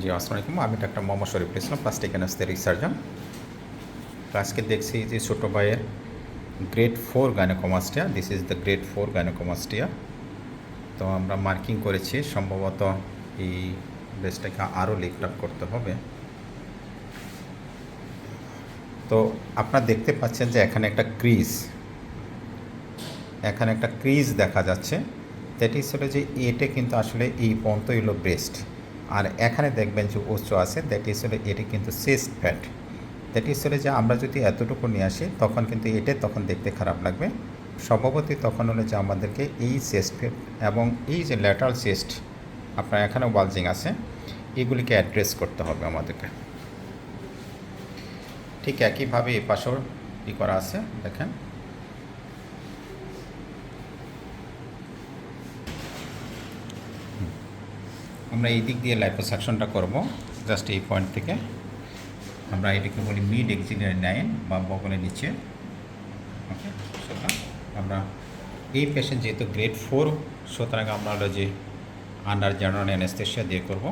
জি, আসসালামু আমি doctor Mohammad Shariful Islam, plastic anaesthetic surgeon. আজকে দেখছি যে ছোট ভাইয়ের grade four gynaecomastia, this is the grade four gynaecomastia. তো আমরা মার্কিং করেছি, সম্ভবত এই ব্রেসটাকে আরও লিফট আপ করতে হবে। তো আপনারা দেখতে পাচ্ছেন যে এখানে একটা ক্রিজ, এখানে একটা ক্রিজ দেখা যাচ্ছে। দ্যাট ইজ যে এটা কিন্তু আসলে এই পন্ত হলো ব্রেস্ট আর এখানে দেখবেন যে উচ্চ আছে দ্যাট ইজ হলে এটি কিন্তু চেস্ট ফ্যাট। দ্যাট ইজ হলে যে আমরা যদি এতটুকু নিয়ে আসি, তখন কিন্তু এটা তখন দেখতে খারাপ লাগবে। স্বভাবতই তখন হলে যে আমাদেরকে এই চেস্ট ফ্যাট এবং এই যে ল্যাটারাল চেস্ট আপনার এখানেও বালজিং আছে, এগুলিকে অ্যাড্রেস করতে হবে আমাদেরকে। ঠিক একইভাবে এ পাশেও ই করা আছে, দেখেন। আমরা এই দিক দিয়ে লাইপোসাকশনটা করব জাস্ট এই পয়েন্ট থেকে। আমরা এটাকে বলি মিড এক্সিলারি নাইন বা বগলের নিচে। ওকে সুতরাং আমরা এই পেশেন্ট যেহেতু গ্রেড ফোর সুতরাং আমরা হলো যে আন্ডার জেনারেল অ্যানেস্থেশিয়া দিয়ে করব।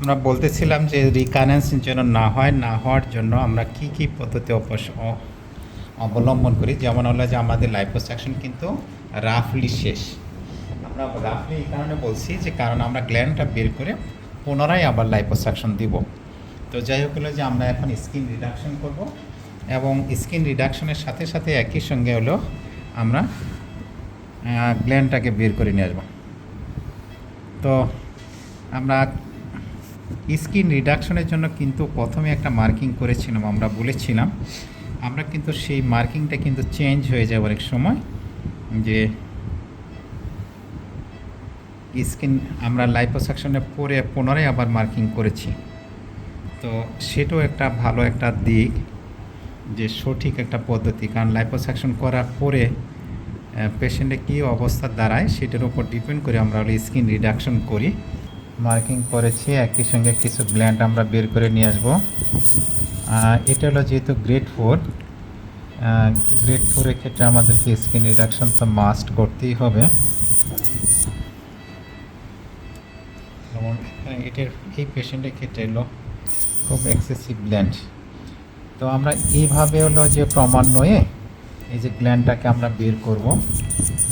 আমরা বলতেছিলাম যে রিকারেন্স যেন না হয়, না হওয়ার জন্য আমরা কি কি পদ্ধতি অবলম্বন করি। যেমন হলো যে আমাদের লাইপোসাকশন কিন্তু রাফলি শেষ। আমরা রাফলি এই কারণে বলছি যে কারণ আমরা গ্ল্যান্ডটা বের করে পুনরায় আবার লাইপোসাকশন দিব। তো যাই হোক হলো যে আমরা এখন স্কিন রিডাকশন করব এবং স্কিন রিডাকশনের সাথে সাথে একই সঙ্গে হলো আমরা গ্ল্যান্ডটাকে বের করে নিয়ে আসব। তো আমরা স্কিন রিডাকশনের জন্য কিন্তু প্রথমে একটা মার্কিং করেছিলাম, আমরা বলেছিলাম। আমরা কিন্তু সেই মার্কিংটা কিন্তু চেঞ্জ হয়ে যায় অনেক সময়, যে স্কিন আমরা লাইপোসাকশনে পরে পুনরায় আবার মার্কিং করেছি। তো সেটাও একটা ভালো একটা দিক যে সঠিক একটা পদ্ধতি। কারণ লাইপোসাকশন করার পরে পেশেন্টে কী অবস্থা দাঁড়ায় সেটার উপর ডিপেন্ড করে আমরা স্কিন রিডাকশন করি। মার্কিং করেছি, একই সঙ্গে কিছু গ্ল্যান্ড আমরা বের করে নিয়ে আসব। এটা হলো যেহেতু গ্রেড ফোর গ্রেড ফোরের ক্ষেত্রে আমাদেরকে স্কিন রিডাকশন তো মাস্ট করতেই হবে। যেমন এটার, এই পেশেন্টের ক্ষেত্রে হলো খুব এক্সেসিভ গ্ল্যান্ড তো আমরা এইভাবে হলো যে ক্রমান্বয়ে এই যে গ্ল্যান্ডটাকে আমরা বের করব।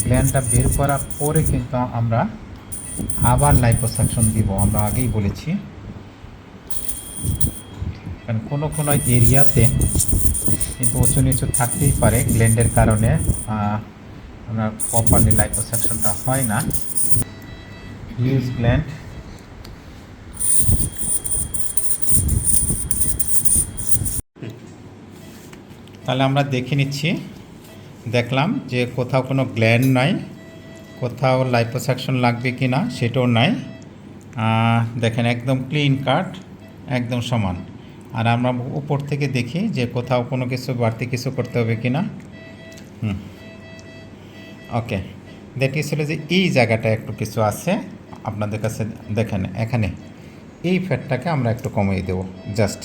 গ্ল্যান্ডটা বের করার পরে কিন্তু আমরা আবার লাইপোসাকশন দিব। আমরা আগেই বলেছি। কারণ কোনো কোনো এরিয়াতে কিন্তু উঁচু নিচু থাকতেই পারে গ্ল্যান্ডের কারণে আমরা প্রপারলি লাইপোসাকশনটা হয় না। হিউজ গ্ল্যান্ড তাহলে আমরা দেখে নিচ্ছি। দেখলাম যে কোথাও কোনো গ্ল্যান্ড নাই। কোথাও লাইপোসাকশন লাগবে কি না সেটাও নাই। দেখেন একদম ক্লিন কাট একদম সমান। আর আমরা উপর থেকে দেখি যে কোথাও কোনো কিছু বাড়তি কিছু করতে হবে কি না হুম। ওকে। ইজ হলো যে এই জায়গাটা একটু কিছু আছে। আপনাদের কাছে দেখেন, এখানে। এই ফ্যাটটাকে আমরা একটু কমিয়ে দেবো জাস্ট